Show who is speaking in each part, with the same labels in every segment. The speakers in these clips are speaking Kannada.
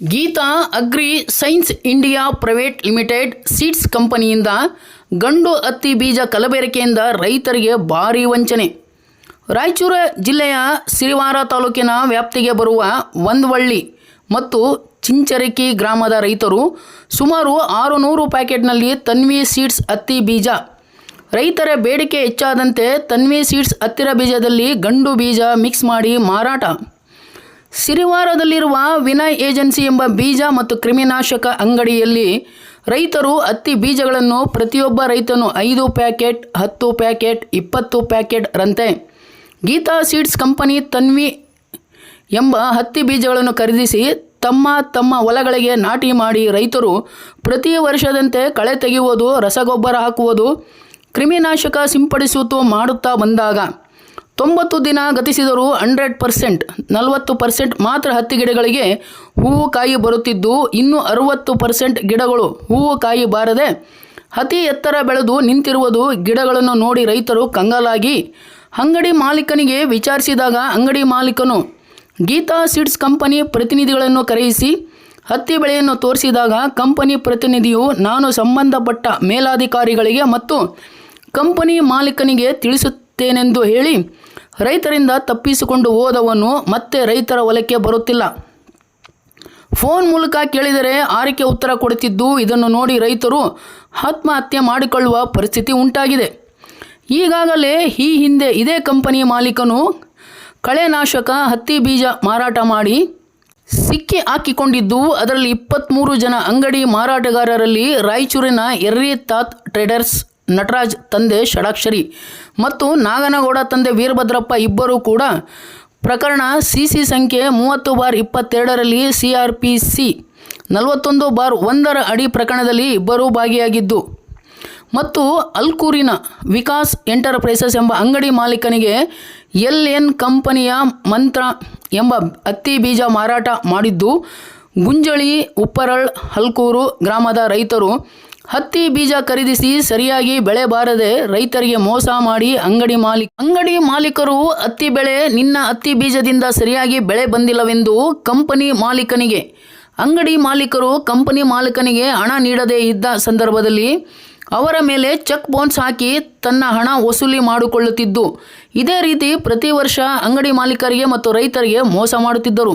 Speaker 1: Geetha agri science India private limited seeds ಕಂಪನಿಯಿಂದ ಗಂಡು ಹತ್ತಿ ಬೀಜ ಕಲಬೆರಕೆಯಿಂದ ರೈತರಿಗೆ ಭಾರಿ ವಂಚನೆ. ರಾಯಚೂರು ಜಿಲ್ಲೆಯ ಸಿರಿವಾರ ತಾಲೂಕಿನ ವ್ಯಾಪ್ತಿಗೆ ಬರುವ ಒಂದ್ವಳ್ಳಿ ಮತ್ತು ಚಿಂಚರಕಿ ಗ್ರಾಮದ ರೈತರು ಸುಮಾರು ಆರು ನೂರು ಪ್ಯಾಕೆಟ್ನಲ್ಲಿ ತನ್ವಿ ಸೀಡ್ಸ್ ಹತ್ತಿ ಬೀಜ. ರೈತರ ಬೇಡಿಕೆ ಹೆಚ್ಚಾದಂತೆ ತನ್ವಿ ಸೀಡ್ಸ್ ಹತ್ತಿರ ಬೀಜದಲ್ಲಿ ಗಂಡು ಬೀಜ ಮಿಕ್ಸ್ ಮಾಡಿ ಮಾರಾಟ. ಸಿರಿವಾರದಲ್ಲಿರುವ ವಿನಯ್ ಏಜೆನ್ಸಿ ಎಂಬ ಬೀಜ ಮತ್ತು ಕ್ರಿಮಿನಾಶಕ ಅಂಗಡಿಯಲ್ಲಿ ರೈತರು ಹತ್ತಿ ಬೀಜಗಳನ್ನು ಪ್ರತಿಯೊಬ್ಬ ರೈತನು ಐದು ಪ್ಯಾಕೆಟ್, ಹತ್ತು ಪ್ಯಾಕೆಟ್, ಇಪ್ಪತ್ತು ಪ್ಯಾಕೆಟ್ ರಂತೆ. ಗೀತಾ ಸೀಡ್ಸ್ ಕಂಪನಿ ತನ್ವಿ ಎಂಬ ಹತ್ತಿ ಬೀಜಗಳನ್ನು ಖರೀದಿಸಿ ತಮ್ಮ ತಮ್ಮ ಹೊಲಗಳಿಗೆ ನಾಟಿ ಮಾಡಿ ರೈತರು ಪ್ರತಿ ವರ್ಷದಂತೆ ಕಳೆ ತೆಗೆಯುವುದು, ರಸಗೊಬ್ಬರ ಹಾಕುವುದು, ಕ್ರಿಮಿನಾಶಕ ಸಿಂಪಡಿಸುವುದು ಮಾಡುತ್ತಾ ಬಂದಾಗ ತೊಂಬತ್ತು ದಿನ ಗತಿಸಿದರೂ ಹಂಡ್ರೆಡ್ ಪರ್ಸೆಂಟ್, ನಲವತ್ತು ಪರ್ಸೆಂಟ್ ಮಾತ್ರ ಹತ್ತಿ ಗಿಡಗಳಿಗೆ ಹೂವು ಕಾಯಿ ಬರುತ್ತಿದ್ದು ಇನ್ನು ಅರುವತ್ತು ಪರ್ಸೆಂಟ್ ಗಿಡಗಳು ಹೂವು ಕಾಯಿ ಬಾರದೆ ಅತಿ ಎತ್ತರ ಬೆಳೆದು ನಿಂತಿರುವುದು ಗಿಡಗಳನ್ನು ನೋಡಿ ರೈತರು ಕಂಗಾಲಾಗಿ. ಅಂಗಡಿ ಮಾಲೀಕನಿಗೆ ವಿಚಾರಿಸಿದಾಗ ಅಂಗಡಿ ಮಾಲೀಕನು, ಗೀತಾ ಸೀಡ್ಸ್ ಕಂಪನಿ ಪ್ರತಿನಿಧಿಗಳನ್ನು ಕರೆಯಿಸಿ, ಹತ್ತಿ ಬೆಳೆಯನ್ನು ತೋರಿಸಿದಾಗ ಕಂಪನಿ ಪ್ರತಿನಿಧಿಯು ನಾನು ಸಂಬಂಧಪಟ್ಟ ಮೇಲಾಧಿಕಾರಿಗಳಿಗೆ ಮತ್ತು ಕಂಪನಿ ಮಾಲೀಕನಿಗೆ ತಿಳಿಸುತ್ತೇನೆಂದು ಹೇಳಿ ರೈತರಿಂದ ತಪ್ಪಿಸಿಕೊಂಡು ಹೋದವನು ಮತ್ತೆ ರೈತರ ಒಲಕ್ಕೆ ಬರುತ್ತಿಲ್ಲ. ಫೋನ್ ಮೂಲಕ ಕೇಳಿದರೆ ಆರಿಕೆ ಉತ್ತರ ಕೊಡುತ್ತಿದ್ದು, ಇದನ್ನು ನೋಡಿ ರೈತರು ಆತ್ಮಹತ್ಯೆ ಮಾಡಿಕೊಳ್ಳುವ ಪರಿಸ್ಥಿತಿ ಉಂಟಾಗಿದೆ. ಈಗಾಗಲೇ ಈ ಹಿಂದೆ ಇದೇ ಕಂಪನಿ ಮಾಲೀಕನು ಕಳೆನಾಶಕ ಹತ್ತಿ ಬೀಜ ಮಾರಾಟ ಮಾಡಿ ಸಿಕ್ಕಿ ಹಾಕಿಕೊಂಡಿದ್ದು, ಅದರಲ್ಲಿ ಇಪ್ಪತ್ತ್ಮೂರು ಜನ ಅಂಗಡಿ ಮಾರಾಟಗಾರರಲ್ಲಿ ರಾಯಚೂರಿನ ಎರ್ರಿ ತಾತ್ ಟ್ರೇಡರ್ಸ್ ನಟರಾಜ್ ತಂದೆ ಷಡಾಕ್ಷರಿ ಮತ್ತು ನಾಗನಗೌಡ ತಂದೆ ವೀರಭದ್ರಪ್ಪ ಇಬ್ಬರೂ ಕೂಡ ಪ್ರಕರಣ ಸಿ ಸಿ ಸಂಖ್ಯೆ ಮೂವತ್ತು ಬಾರ್ ಇಪ್ಪತ್ತೆರಡರಲ್ಲಿ ಸಿ ಆರ್ ಪಿ ಸಿ ನಲವತ್ತೊಂದು ಬಾರ್ ಒಂದರ ಅಡಿ ಪ್ರಕರಣದಲ್ಲಿ ಇಬ್ಬರೂ ಭಾಗಿಯಾಗಿದ್ದು. ಮತ್ತು ಅಲ್ಕೂರಿನ ವಿಕಾಸ್ ಎಂಟರ್ಪ್ರೈಸಸ್ ಎಂಬ ಅಂಗಡಿ ಮಾಲೀಕನಿಗೆ ಎಲ್ ಎನ್ ಕಂಪನಿಯ ಮಂತ್ರ ಎಂಬ ಹತ್ತಿ ಬೀಜ ಮಾರಾಟ ಮಾಡಿದ್ದು. ಗುಂಜಳಿ, ಉಪ್ಪರಳ್, ಹಲ್ಕೂರು ಗ್ರಾಮದ ರೈತರು ಹತ್ತಿ ಬೀಜ ಖರೀದಿಸಿ ಸರಿಯಾಗಿ ಬೆಳೆ ಬಾರದೆ ರೈತರಿಗೆ ಮೋಸ ಮಾಡಿ ಅಂಗಡಿ ಮಾಲೀಕ ಅಂಗಡಿ ಮಾಲೀಕರು ಹತ್ತಿ ಬೆಳೆ ನಿನ್ನ ಹತ್ತಿ ಬೀಜದಿಂದ ಸರಿಯಾಗಿ ಬೆಳೆ ಬಂದಿಲ್ಲವೆಂದು ಕಂಪನಿ ಮಾಲೀಕನಿಗೆ ಅಂಗಡಿ ಮಾಲೀಕರು ಕಂಪನಿ ಮಾಲೀಕನಿಗೆ ಹಣ ನೀಡದೇ ಇದ್ದ ಸಂದರ್ಭದಲ್ಲಿ ಅವರ ಮೇಲೆ ಚೆಕ್ ಬೌನ್ಸ್ ಹಾಕಿ ತನ್ನ ಹಣ ವಸೂಲಿ ಮಾಡಿಕೊಳ್ಳುತ್ತಿದ್ದು. ಇದೇ ರೀತಿ ಪ್ರತಿ ವರ್ಷ ಅಂಗಡಿ ಮಾಲೀಕರಿಗೆ ಮತ್ತು ರೈತರಿಗೆ ಮೋಸ ಮಾಡುತ್ತಿದ್ದರು.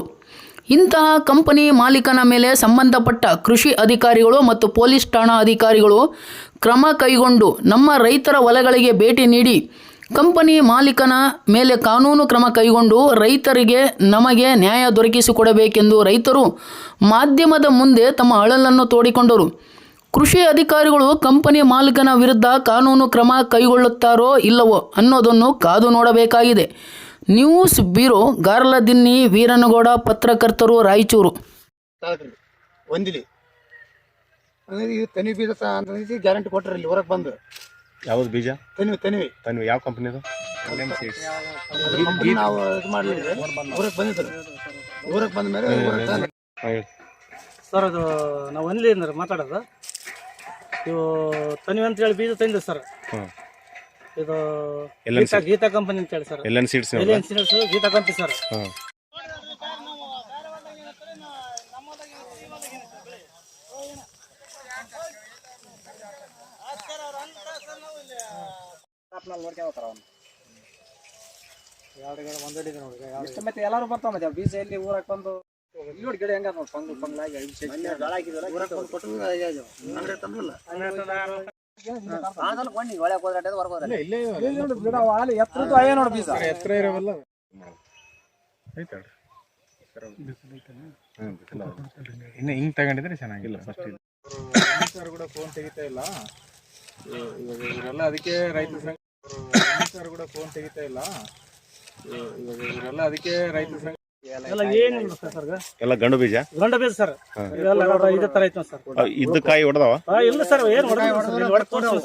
Speaker 1: ಇಂತಹ ಕಂಪನಿ ಮಾಲೀಕನ ಮೇಲೆ ಸಂಬಂಧಪಟ್ಟ ಕೃಷಿ ಅಧಿಕಾರಿಗಳು ಮತ್ತು ಪೊಲೀಸ್ ಠಾಣಾ ಅಧಿಕಾರಿಗಳು ಕ್ರಮ ಕೈಗೊಂಡು ನಮ್ಮ ರೈತರ ಹೊಲಗಳಿಗೆ ಭೇಟಿ ನೀಡಿ ಕಂಪನಿ ಮಾಲೀಕನ ಮೇಲೆ ಕಾನೂನು ಕ್ರಮ ಕೈಗೊಂಡು ರೈತರಿಗೆ ನಮಗೆ ನ್ಯಾಯ ದೊರಕಿಸಿಕೊಡಬೇಕೆಂದು ರೈತರು ಮಾಧ್ಯಮದ ಮುಂದೆ ತಮ್ಮ ಅಳಲನ್ನು ತೋಡಿಕೊಂಡರು. ಕೃಷಿ ಅಧಿಕಾರಿಗಳು ಕಂಪನಿ ಮಾಲೀಕನ ವಿರುದ್ಧ ಕಾನೂನು ಕ್ರಮ ಕೈಗೊಳ್ಳುತ್ತಾರೋ ಇಲ್ಲವೋ ಅನ್ನೋದನ್ನು ಕಾದು ನೋಡಬೇಕಾಗಿದೆ. ನ್ಯೂಸ್ ಬ್ಯೂರೋ ಗಾರ್ಲದಿನ್ನಿ ವೀರನಗೌಡ ಪತ್ರಕರ್ತರು ರಾಯಚೂರು.
Speaker 2: ಒಂದಿಲಿ. ಅಂದ್ರೆ ಇದು ತನಿ ಬೀಜ ಸ- ಅಂತ ಗ್ಯಾರಂಟಿ ಕೊಟ್ಟರು ಇಲ್ಲಿ ಹೊರಗೆ ಬಂದು.
Speaker 3: ಯಾವ್ದು ಬೀಜ?
Speaker 2: ತನಿವಿ ತನಿವಿ.
Speaker 3: ತನಿ ಯಾವ ಕಂಪ್ನಿದು
Speaker 2: ಅದ್ರ ಕಂಪನಿ ನಾವು ಇದು ಮಾಡಲಿಲ್ಲ ಊರಕ್ಕೆ ಬಂದಿದ್ರು ಊರಕ್ಕೆ ಬಂದ ಮೇಲೆ
Speaker 4: ಸರ್ ಅದು ನಾವು ಒಂದಿಲಿ ಅಂದ್ರೆ ಮಾತಾಡೋದು. ಇವು ತನಿವಂತ ಅಂತ ಹೇಳಿ ಬೀಜ ತಂದಿದೆ ಸರ್.
Speaker 3: ಹ್ಮ್.
Speaker 4: ಇದು
Speaker 3: L sir
Speaker 4: Geetha Geetha company ಅಂತ ಹೇಳಿ sir.
Speaker 3: L N seeds
Speaker 4: L N seeds Geetha company sir.
Speaker 3: ಹಾಂ.
Speaker 5: ಹಂಗ್ ಮತ್ತೆ ಎಲ್ಲಾರು ಬರ್ತಾವ ಮತ್ತೆ. ಬೀಜ ಎಲ್ಲಿ ಊರಾಗ ಬಂದು ಇಲ್ಲಿ ನೋಡಿ ಗಿಡ ಹೆಂಗ ನೋಡಿ ಪಂಗ್ ಪಂಗ್ಲಾಗಿ
Speaker 2: ಊರಕ್ಕೆ ಬಂದು ಕೊಟ್ಟು ಅಂಗಡಿ ತಂದಿಲ್ಲ
Speaker 5: ಒಳಗೆ ಹೋದ್ರೆ ಹೊರಗೆ
Speaker 3: ಇನ್ನು ಹಿಂಗ್ ತಗೊಂಡಿದ್ರೆ ಚೆನ್ನಾಗಿಲ್ಲ ಫಸ್ಟ್
Speaker 6: ಸರ್ ಕೂಡ ಫೋನ್ ತೆಗಿತಾ ಇಲ್ಲ. ಇವಾಗ ಇವರೆಲ್ಲ ಅದಕ್ಕೆ ರೈತ ಸಂಘ ಸರ್ ಕೂಡ ಫೋನ್ ತೆಗಿತಾ ಇಲ್ಲ. ಇವಾಗ ಇವರೆಲ್ಲ ಅದಕ್ಕೆ ರೈತ ಸಂಘ
Speaker 4: ಎಲ್ಲ ಏನಿಲ್ಲ ಸರ್ ಸರ್
Speaker 3: ಎಲ್ಲ ಗಂಡು ಬೀಜ?
Speaker 4: ಗಂಡ ಬೀಜ ಸರ್. ನೋಡ್ರಿ ಇದೇ ತರ ಐತೆ ಸರ್.
Speaker 3: ಇದ್ದ ಕಾಯಿ ಹೊಡೆದವ?
Speaker 4: ಆ, ಇಲ್ಲ ಸರ್ ಏನ್ ಹೊಡೆದು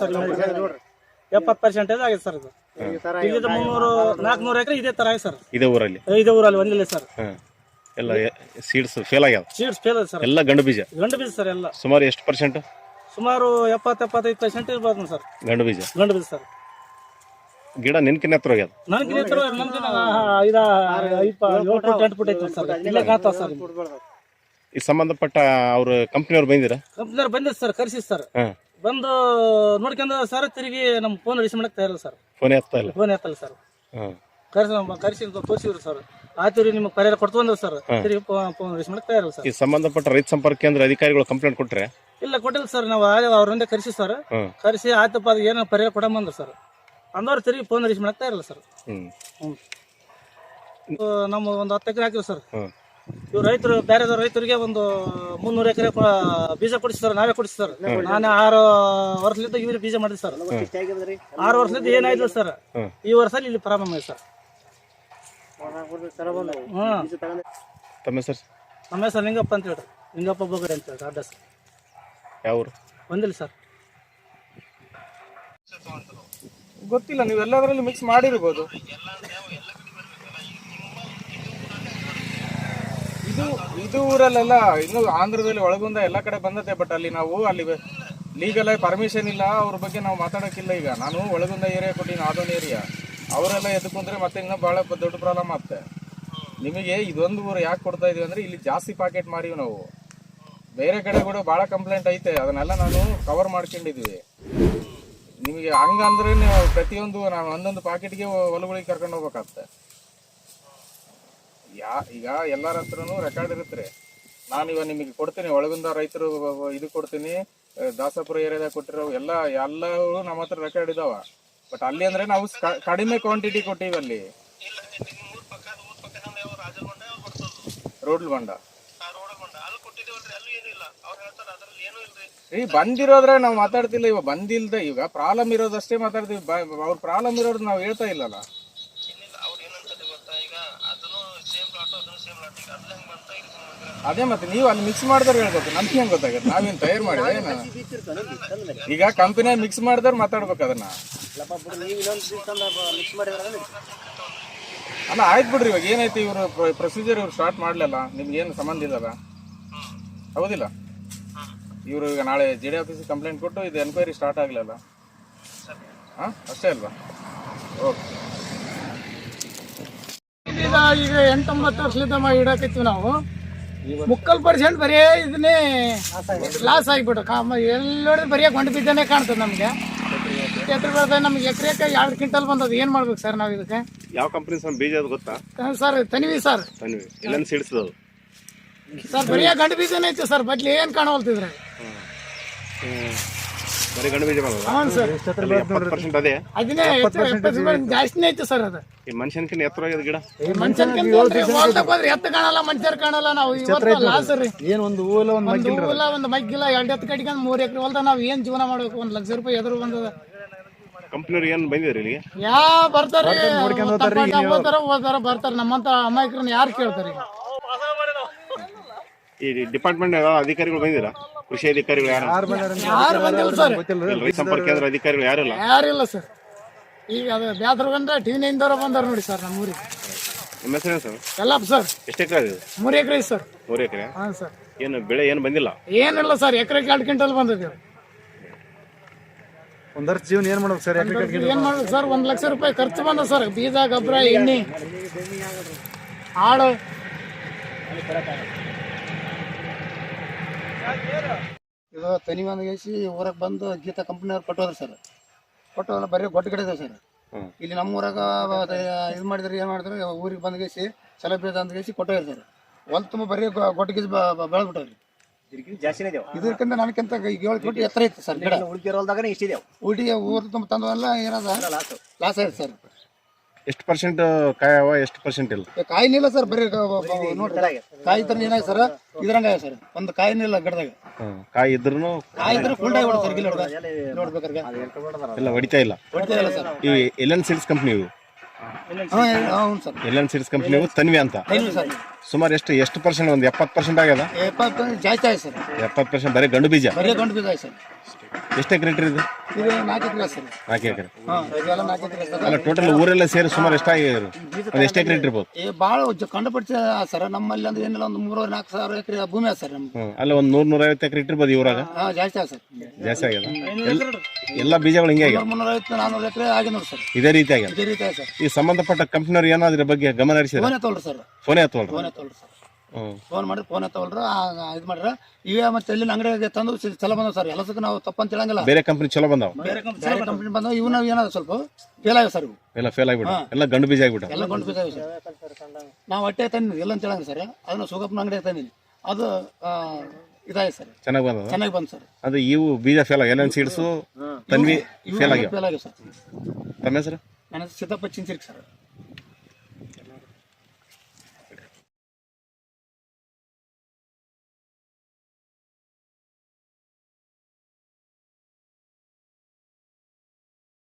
Speaker 4: ಸರ್ ಎಪ್ಪತ್ತು ಪರ್ಸೆಂಟೇಜ್ ಆಗಿದೆ ಸರ್ ಇದು. ಇದ ಮುನ್ನೂರು ನಾಲ್ಕುನೂರು ಎಕರೆ ಇದೇ ತರ ಆಗಿದೆ ಸರ್.
Speaker 3: ಇದೇ ಊರಲ್ಲಿ?
Speaker 4: ಇದೇ ಊರಲ್ಲಿ ಒಂದಿಲ್ಲ ಸರ್.
Speaker 3: ಹಾಂ. ಎಲ್ಲ ಸೀಡ್ಸ್ ಫೇಲ್ ಆಗ್ಯಾವ?
Speaker 4: Seeds fail sir.
Speaker 3: ಎಲ್ಲ ಗಂಡು ಬೀಜ?
Speaker 4: ಗಂಡು ಬೀಜ ಸರ್ ಎಲ್ಲ.
Speaker 3: ಸುಮಾರು ಎಷ್ಟು ಪರ್ಸೆಂಟ್
Speaker 4: ಸುಮಾರು ಎಪ್ಪತ್ತು ಎಪ್ಪತ್ತೈದು ಪರ್ಸೆಂಟ್ ಇರ್ಬೋದು ಸರ್.
Speaker 3: ಗಂಡು ಬೀಜ?
Speaker 4: ಗಂಡು ಬೀಜ ಸರ್.
Speaker 3: ಗಿಡ ನಿನ್ಕಿನ ಹತ್ರ ಹೋಗ್ಯದ?
Speaker 4: ನನಗೆ ನನ್ಗೆ ಐದ ಐದು ಏಳು ಫುಟ್ ಎಂಟು ಫುಟ್ ಐತೆ ಸರ್ ಇಲ್ಲೇ ಸರ್
Speaker 3: ಈ ಸಂಬಂಧಪಟ್ಟ ಅವ್ರ ಕಂಪ್ನಿಯವ್ರು ಬಂದಿರ?
Speaker 4: ಕಂಪ್ನಿಯವ್ರು ಬಂದಿದ್ ಸರ್ ಕರ್ಸಿ ಸರ್.
Speaker 3: ಹಾಂ.
Speaker 4: ಬಂದು ನೋಡ್ಕೊಂಡ ಸರ್ ತಿರುಗಿ ನಮ್ಮ ಫೋನ್ ರಿಸೀವ್ ಮಾಡಕ್ ತಯಾರಿಲ್ಲ ಸರ್.
Speaker 3: ಫೋನ್ ಎತ್ತಾ ಇಲ್ಲ?
Speaker 4: ಫೋನ್ ಎತ್ತಲ್ಲ ಸರ್.
Speaker 3: ಹಾಂ.
Speaker 4: ಕರ್ಸಿ ಕರ್ಸಿ ತೋರಿಸಿದ್ರು ಸರ್. ಆಯ್ತು ರೀ ನಿಮ್ಗೆ ಪರಿಹಾರ ಕೊಡ್ತು ಸರ್. ತಿರುಗಿ ಫೋನ್ ರಿಸೀವ್ ಮಾಡಕ್ ತಯಾರಿಲ್ಲ ಸರ್.
Speaker 3: ಈ ಸಂಬಂಧಪಟ್ಟ ರೈತ ಸಂಪರ್ಕ ಕೇಂದ್ರ ಅಧಿಕಾರಿಗಳು ಕಂಪ್ಲೇಂಟ್ ಕೊಟ್ರೆ?
Speaker 4: ಇಲ್ಲ ಕೊಟ್ಟಿಲ್ಲ ಸರ್. ನಾವು ಅವ್ರಿಂದ ಕರ್ಸಿ ಸರ್.
Speaker 3: ಕರೆಸಿ
Speaker 4: ಕರ್ಸಿ ಆಯ್ತಪ್ಪ ಅದು ಏನೋ ಪರಿಹಾರ ಕೊಡಂಬಂದ್ರು ಸರ್. ಅಂದವ್ರು ತಿರುಗಿ ಫೋನ್ ರೀಚ್ ಮಾಡಕ್ ಇರಲ್ಲ ಸರ್
Speaker 3: ಹ್ಮ್.
Speaker 4: ಇವು ನಮ್ಮ ಒಂದು ಹತ್ತು ಎಕರೆ ಹಾಕಿವಿ ಸರ್
Speaker 3: ಹ್ಮ್.
Speaker 4: ಇವ್ರು ರೈತರು ಬೇರೆ ರೈತರಿಗೆ ಒಂದು ಮುನ್ನೂರು ಎಕರೆ ಬೀಜ ಕೊಡಿಸ್ತಾರೆ ನಾವೇ ಕೊಡಿಸಿ ಸರ್ ನಾನೇ ಆರು ವರ್ಷದಿಂದ ಇವ್ರಿಗೆ ಬೀಜ ಮಾಡಿದೆ ಸರ್ ಆರು ವರ್ಷದಿಂದ ಏನಾಯ್ತು ಸರ್
Speaker 3: ಹ್ಮ್.
Speaker 4: ಈ ವರ್ಷ ಇಲ್ಲಿ ಪ್ರಾಬ್ಲಮ್ ಆಯ್ತು ಸರ್ ಹ್ಮ್.
Speaker 3: ಸರ್ ಹೆಸರು?
Speaker 4: ನಮ್ಮ ಹೆಸರು ಲಿಂಗಪ್ಪ ಅಂತ ಹೇಳಿ ಲಿಂಗಪ್ಪ ಬೋಗಡೆ ಅಂತ ಹೇಳ್ರಿ ಅಡ್ರೆಸ್.
Speaker 3: ಯಾವ ಊರು
Speaker 4: ಬಂದಿಲ್ಲ ಸರ್
Speaker 6: ಗೊತ್ತಿಲ್ಲ, ನೀವು ಎಲ್ಲದರಲ್ಲಿ ಮಿಕ್ಸ್ ಮಾಡಿರ್ಬೋದು. ಇದು ಇದು ಊರಲ್ಲೆಲ್ಲ, ಇನ್ನು ಆಂಧ್ರದಲ್ಲಿ ಒಳಗುಂದ ಎಲ್ಲ ಕಡೆ ಬಂದತೆ ಬಟ್ ಅಲ್ಲಿ ನಾವು ಅಲ್ಲಿ ಲೀಗಲ್ ಆಗಿ ಪರ್ಮಿಷನ್ ಇಲ್ಲ, ಅವ್ರ ಬಗ್ಗೆ ನಾವು ಮಾತಾಡೋಕ್ಕಿಲ್ಲ ಈಗ. ನಾನು ಒಳಗುಂದ ಏರಿಯಾ ಕೊಟ್ಟಿನಿ, ಅದೊಂದು ಏರಿಯಾ ಅವರೆಲ್ಲ ಎದ್ಕೊಂಡ್ರೆ ಮತ್ತೆ ಇನ್ನೂ ಭಾಳ ದೊಡ್ಡ ಪ್ರಾಬ್ಲಮ್ ಆಗ್ತದೆ ನಿಮಗೆ ಇದೊಂದು ಊರು ಯಾಕೆ ಕೊಡ್ತಾ ಇದೀವಿ ಅಂದರೆ, ಇಲ್ಲಿ ಜಾಸ್ತಿ ಪಾಕೆಟ್ ಮಾರೀವಿ ನಾವು. ಬೇರೆ ಕಡೆ ಕೂಡ ಭಾಳ ಕಂಪ್ಲೇಂಟ್ ಐತೆ. ಅದನ್ನೆಲ್ಲ ನಾನು ಕವರ್ ಮಾಡ್ಕೊಂಡಿದ್ವಿ. ನಿಮಗೆ ಹಂಗಂದ್ರೆ ನೀವು ಪ್ರತಿಯೊಂದು ನಾವು ಒಂದೊಂದು ಪಾಕೆಟ್ಗೆ ಹೊಲಗಳಿಗೆ ಕರ್ಕೊಂಡು ಹೋಗ್ಬೇಕಾಗ್ತದೆ ಯಾ ಈಗ ಎಲ್ಲರ ಹತ್ರನೂ ರೆಕಾರ್ಡ್ ಇರುತ್ತೆ ನಾನು ಇವಾಗ ನಿಮಗೆ ಕೊಡ್ತೀನಿ ಒಳಗಿಂದ ರೈತರು ಇದು ಕೊಡ್ತೀನಿ ದಾಸಪುರ ಏರಿಯಾದಾಗ ಕೊಟ್ಟಿರೋ ಎಲ್ಲ ಎಲ್ಲವೂ ನಮ್ಮ ಹತ್ರ ರೆಕಾರ್ಡ್ ಇದಾವ. ಬಟ್ ಅಲ್ಲಿ ಅಂದ್ರೆ ನಾವು ಕಡಿಮೆ ಕ್ವಾಂಟಿಟಿ ಕೊಟ್ಟಿವಿ ಅಲ್ಲಿ. ರೋಡ್ಲ್ ಬಂಡ. ಈ ಬಂದಿರೋದ್ರೆ ನಾವು ಮಾತಾಡ್ತಿಲ್ಲ ಇವಾಗ ಬಂದಿಲ್ದ. ಈಗ ಪ್ರಾಬ್ಲಮ್ ಇರೋದಷ್ಟೇ ಮಾತಾಡ್ತೀವಿ. ಅವ್ರ ಪ್ರಾಬ್ಲಮ್ ಇರೋದು ನಾವು ಹೇಳ್ತಾ ಇಲ್ಲಲ್ಲ. ಅದೇ ಮತ್ತೆ ನೀವು ಅಲ್ಲಿ ಮಿಕ್ಸ್ ಮಾಡಿದ್ರೆ ಹೇಳ್ಬೇಕು. ನಮ್ಗೆ ಹೆಂಗ್ ಗೊತ್ತಾಗತ್ತೆ? ನಾವೇನ್ ತಯಾರು ಮಾಡಿದ್ರೆ ಈಗ ಕಂಪನಿ ಮಿಕ್ಸ್ ಮಾಡಿದ್ರೆ ಮಾತಾಡ್ಬೇಕು ಅದನ್ನ. ಅಲ್ಲ ಆಯ್ತು ಬಿಡ್ರಿ ಇವಾಗ. ಏನೈತಿ ಇವರು ಪ್ರೊಸೀಜರ್ ಇವ್ರು ಸ್ಟಾರ್ಟ್ ಮಾಡ್ಲಲ್ಲ? ನಿಮ್ಗೆ ಏನು ಸಂಬಂಧ ಇಲ್ಲಲ್ಲ? ಹೌದಿಲ್ಲ? ಇವರು ಈಗ ನಾಳೆ ಜೆ ಡಿ ಆಫೀಸಿಗೆ ಕಂಪ್ಲೇಂಟ್ ಕೊಟ್ಟು ಇದು ಎನ್ಕ್ವೈರಿ ಸ್ಟಾರ್ಟ್ ಆಗಲಿಲ್ಲ. ಹಾಂ? ಅಷ್ಟೇ ಅಲ್ವಾ? ಓಕೆ
Speaker 5: ಈಗ ಈಗ ಎಂಟೊಂಬತ್ತು ವರ್ಷದಿಂದ ಮಾಡಿ ಇಡಾಕತ್ತೀವಿ ನಾವು. ಮುಕ್ಕಲ್ ಪರ್ಸೆಂಟ್ ಬರೀ ಇದನ್ನೇ ಲಾಸ್ ಆಗಿಬಿಟ್ಟು ಕಾಮ ಎಲ್ಲೋಡಿದ್ರೆ ಬರೀ ಗೊಂಡು ಬಿದ್ದೇ ಕಾಣ್ತದೆ ನಮಗೆ. ಬೆಳೆದ ನಮ್ಗೆ. ಎಕರೆಕ್ಕೆ ಎರಡು ಕ್ವಿಂಟಲ್ ಬಂದದ ಏನು ಮಾಡ್ಬೇಕು ಸರ್ ನಾವು ಇದಕ್ಕೆ?
Speaker 3: ಯಾವ ಕಂಪ್ನಿ ಸರ್? ಬೀಜ ಅದು ಗೊತ್ತಾ?
Speaker 5: Sir Tanvi sir.
Speaker 3: ತನಿವಿ. ಎಲ್ಲ ಸಿಡಿಸೋದು
Speaker 5: ಸರ್ ಬರೀ ಗಂಡು ಬೀಜನೇ ಐತೆ ಸರ್ ಬದ್ಲಿ ಏನು ಕಾಣವಲ್ತಿದ್ರೆ?
Speaker 3: ಬರೀ ಗಂಡು ಬೀಜ ಬರಲ್ಲ.
Speaker 5: ಹ್ಞೂ ಸರ್.
Speaker 3: ಎಪ್ಪತ್ತು ಪರ್ಸೆಂಟ್ ಅದೇ.
Speaker 5: ಅದನ್ನೇ ಜಾಸ್ತಿನೇ ಐತೆ ಸರ್ ಅದು.
Speaker 3: ಈ ಗಿಡ.
Speaker 5: ಮನುಷ್ಯನ್ಕಿಂತ ಹೋದ್ರೆ ಎತ್ತ ಕಾಣಲ್ಲ ಮನುಷ್ಯರು ಕಾಣಲ್ಲ ನಾವು ಇವತ್ತು ಲಾಸ್ ರೀ.
Speaker 6: ಏನು ಒಂದು ಒಂದು
Speaker 5: ಒಂದು ಹೂವಿಲ್ಲ ಒಂದು ಮಗ್ಗಿಲ್ಲ ಎರಡು ಎತ್ತು ಕಡಿಗೆ ಮೂರು ಎಕರೆ ಹೊಲ್ದಾಗ ನಾವು ಏನ್ ಜೀವನ ಮಾಡ್ಬೇಕು? ಒಂದು ಲಕ್ಷ ರೂಪಾಯಿ ಎದುರು ಬಂದದ.
Speaker 3: ಕಂಪ್ನಿಯವ್ರು ಏನು ಬಂದಿದ್ರಿ ಇಲ್ಲಿಗೆ?
Speaker 5: ಯಾ ಬರ್ತಾರ ಓದಾರ ಬರ್ತಾರ. ನಮ್ಮಂತ ಅಮಾಯಕರನ್ನ ಯಾರು ಕೇಳ್ತಾರೆ ಈಗ?
Speaker 3: ಈ ಡಿಪಾರ್ಟ್ಮೆಂಟ್ ಅಧಿಕಾರಿಗಳು ಬಂದಿರಾ? ಕೃಷಿ ಅಧಿಕಾರಿಗಳು ಯಾರು?
Speaker 5: ಯಾರು ಬಂದಿಲ್ಲ ಸರ್.
Speaker 3: ರೈತ ಸಂಪರ್ಕ ಕೇಂದ್ರ ಅಧಿಕಾರಿಗಳು ಯಾರಿಲ್ಲ
Speaker 5: ಯಾರಿಲ್ಲ ಸರ್. ಈಗ ಅದು ಬ್ಯಾದ್ರ ನೈನ್ ಟಿವಿನಿಂದವ್ರ ಬಂದಾರ ನೋಡಿ ಸರ್ ನಮ್ಮ ಊರಿಗೆ.
Speaker 3: ನಿಮ್ಮ ಹೆಸರೇನು ಸರ್?
Speaker 5: ಎಲ್ಲಪ್ಪ ಸರ್.
Speaker 3: ಎಷ್ಟು ಎಕರೆ ಇದೆ
Speaker 5: ಮೂರು ಎಕರೆ ಐತೆ ಸರ್.
Speaker 3: ಮೂರು ಎಕರೆ?
Speaker 5: ಹಾಂ ಸರ್.
Speaker 3: ಏನು ಬೆಳೆ ಏನು ಬಂದಿಲ್ಲ?
Speaker 5: ಏನಿಲ್ಲ ಸರ್ ಎಕರೆಗೆ ಎರಡು ಕ್ವಿಂಟಲ್ ಬಂದಿದೆ.
Speaker 6: ಒಂದರ್ ಜೀವನ ಏನು ಮಾಡ್ಬೇಕು ಸರ್
Speaker 5: ಏನು ಮಾಡ್ಬೇಕು ಸರ್? ಒಂದು ಲಕ್ಷ ರೂಪಾಯಿ ಖರ್ಚು ಬಂದ ಸರ್. ಬೀಜ ಗೊಬ್ಬರ ಎಣ್ಣೆ ಆಳು
Speaker 2: ಇದು ತನಿ ಒಂದು ಗೇಸಿ ಊರಾಗ ಬಂದು ಗೀತಾ ಕಂಪ್ನಿಯವ್ರು ಕೊಟ್ಟೋದ್ರಿ ಸರ್. ಕೊಟ್ಟು ಬರೀ ಗೊಡ್ಡ ಗಿಡ ಇದೆ ಸರ್. ಇಲ್ಲಿ ನಮ್ಮ ಊರಾಗ ಇದು ಮಾಡಿದ್ರೆ ಏನು ಮಾಡಿದ್ರು ಊರಿಗೆ ಬಂದ ಗೇಸಿ ಅಂದ್ಗೇಸಿ ಬೀಜ ಅಂದ ಗೇಸಿ ಕೊಟ್ಟೋರಿ ಸರ್. ಹೊಲ್ ತುಂಬ ಬರೀ ಗೊಡ್ಡ ಗೀಜ್ ಬೆಳೆದ್ಬಿಟ್ಟವ್ರಿ.
Speaker 7: ಜಾಸ್ತಿನೇ ಇದೆ
Speaker 2: ಇದಕ್ಕಿಂತ ನನಗಿಂತ ಏಳು ಫೀಟ್ ಎತ್ತರ ಐತೆ ಸರ್ ಗಿಡ.
Speaker 7: ಹೊಲ್ದಾಗ ಇಷ್ಟಿದೆ
Speaker 2: ಹುಡುಗಿ ಊರು ತುಂಬ ತಂದವೆಲ್ಲ ಏನದ ಲಾಸ್ ಆಯ್ತು ಸರ್.
Speaker 3: ಎಷ್ಟು ಪರ್ಸೆಂಟ್ ಕಾಯವ ಎಷ್ಟು ಪರ್ಸೆಂಟ್ ಇಲ್ಲ?
Speaker 2: ಕಾಯಿನಿಲ್ಲ ಸರ್ ಬರೀ ನೋಡ್ರಿ. ಕಾಯಿ ತರ ಏನಾಗ ಸರ್? ಇದ್ರಂಗ ಸರ್. ಒಂದು ಕಾಯಿನಿಲ್ಲ ಗಿಡದಾಗ.
Speaker 3: ಹ್ಮ್. ಕಾಯಿ ಇದ್ರೂ
Speaker 2: ಕಾಯಿ ಇದ್ರೆ ಫುಲ್ ಆಗಿ
Speaker 3: ಎಲ್ಲ ಹೊಡಿತಾ ಇಲ್ಲ.
Speaker 2: ಹೊಡಿತಾ ಇಲ್ಲ ಸರ್.
Speaker 3: ಇವು ಎಲ್ ಸೀಡ್ಸ್ ಕಂಪ್ನಿ ಇವು.
Speaker 2: ಹಾಂ ಹೌದು ಸರ್.
Speaker 3: ಎಲ್ ಸೀಡ್ಸ್ ಕಂಪ್ನಿ ಇವು ತನ್ವಿ ಅಂತ.
Speaker 2: ಸರ್.
Speaker 3: ಸುಮಾರು ಎಷ್ಟು ಎಷ್ಟು ಪರ್ಸೆಂಟ್ ಒಂದು ಎಪ್ಪತ್ತು ಪರ್ಸೆಂಟ್ ಆಗ್ಯದ?
Speaker 2: ಎಪ್ಪತ್ತು ಜಾಸ್ತಿ ಆಯ್ತು ಸರ್.
Speaker 3: ಎಪ್ಪತ್ತು ಪರ್ಸೆಂಟ್ ಬರೀ ಗಂಡು ಬೀಜ?
Speaker 2: ಬರೀ ಗಂಡು ಬೀಜ ಆಯ್ತು ಸರ್.
Speaker 3: ಎಷ್ಟು ಎಕರೆ ಇಟ್ಟಿರಿ ಇದು?
Speaker 2: ಇದು ನಾಲ್ಕು ಎಕರೆ ಸರ್.
Speaker 3: ನಾಲ್ಕು ಎಕರೆ.
Speaker 2: ಹಾಂ ಇದೆಲ್ಲ ನಾಲ್ಕು ಎಕರೆ ಸರ್.
Speaker 3: ಅಲ್ಲ ಟೋಟಲ್ ಊರೆಲ್ಲ ಸೇರಿ ಸುಮಾರು ಎಷ್ಟಾಗಿದ್ರು ಒಂದು ಎಷ್ಟು ಎಕರೆ ಇಟ್ಟಿರ್ಬೋದು?
Speaker 2: ಏ ಭಾಳ ಕಂಡುಪಡಿಸ ಸರ್ ನಮ್ಮಲ್ಲಿ ಅಂದ್ರೆ ಏನಿಲ್ಲ ಒಂದು ಮೂರುವರೆ ನಾಲ್ಕು ಸಾವಿರ ಎಕರೆ ಭೂಮಿ ಸರ್ ನಮ್ಗೆ
Speaker 3: ಅಲ್ಲ ಒಂದು ನೂರ ನೂರೈವತ್ತು ಎಕರೆ ಇಟ್ಟಿರ್ಬೋದು ಇವರಾಗ
Speaker 2: ಹಾಂ ಜಾಸ್ತಿ ಸರ್.
Speaker 3: ಜಾಸ್ತಿ ಆಗ್ಯದ? ಎಲ್ಲಾ ಎಲ್ಲ ಬೀಜಗಳು ಹಿಂಗೆ ಆಗ್ಯಾವ
Speaker 2: ಮುನ್ನೂರ ಐವತ್ತು ನಾನ್ನೂರು ಎಕರೆ ಆಗಿ ನೋಡಿ ಸರ್.
Speaker 3: ಇದೇ ರೀತಿ ಆಗ್ಯಾದ?
Speaker 2: ಇದೇ ರೀತಿ ಆಯ್ತು ಸರ್.
Speaker 3: ಈ ಸಂಬಂಧಪಟ್ಟ ಕಂಪ್ನಿಯವ್ರು ಏನಾದ್ರ ಬಗ್ಗೆ ಗಮನ ಹರಿಸಿದ್ರೆ?
Speaker 2: ಫೋನೇ ತೊಗೊಳ್ರಿ ಸರ್.
Speaker 3: ಫೋನೇ ಹತ್ತವಲ್ರಿ
Speaker 2: ತೊಗೊಳ್ರಿ ಸರ್. ಫೋನ್ ಮಾಡಿದ್ರೆ ಫೋನ್ ಎತ್ತವಲ್ರ ಇದು ಮಾಡ್ರ. ಈಗ ಮತ್ತೆ ಇಲ್ಲಿ ಅಂಗಡಿಗೆ ತಂದು ಸಿ- ಚಲೋ ಬಂದವು ಸರ್. ಎಲ್ಲಸಕ್ಕೆ ನಾವು ತಪ್ಪಂತ ಹೇಳಂಗಿಲ್ಲ.
Speaker 3: ಬೇರೆ ಕಂಪನಿ ಚಲೋ ಬಂದಾವ?
Speaker 2: ಬೇರೆ ಕಂಪ್ನಿ ಬಂದವು ಇವು ನಾವು ಏನಾದ್ರು ಸ್ವಲ್ಪ ಫೇಲ್ ಆಗ್ಯಾವ ಸರ್ ಇವು.
Speaker 3: ಎಲ್ಲ ಫೇಲ್ ಆಗ್ಬಿಟ್ಟು ಎಲ್ಲ ಗಂಡು ಬೀಜ ಆಗ್ಬಿಟ್ಟು
Speaker 2: ಎಲ್ಲ ಗಂಡು ಬೀಜ ಸರ್. ನಾವು ಹೊಟ್ಟೆ ತಂದಿನಿ ಎಲ್ಲ ಅಂತ ಹೇಳಂಗ ಸರ್. ಅದನ್ನ ಸುಗಪ್ಪನ ಅಂಗಡಿ ತಂದಿನಿ ಅದು ಆ, ಇದಾಗಿದೆ ಸರ್.
Speaker 3: ಚೆನ್ನಾಗಿ ಬಂದದ?
Speaker 2: ಚೆನ್ನಾಗಿ ಬಂದು ಸರ್.
Speaker 3: ಅದು ಇವು ಬೀಜ ಫೇಲ್ ಆಗ ಎಲ್ಲ ಸೀಡ್ಸು ತನ್ವಿ
Speaker 2: ಇವು
Speaker 3: ಫೇಲ್ ಆಗ್ಯಾವ?
Speaker 2: Fail sir.
Speaker 3: ತಮ್ಮ ಹೆಸರು?
Speaker 2: ನನ್ನ ಹೆಸರು ಸಿದ್ದಪ್ಪ ಚಿಂಚಿರ್ಕ್ ಸರ್.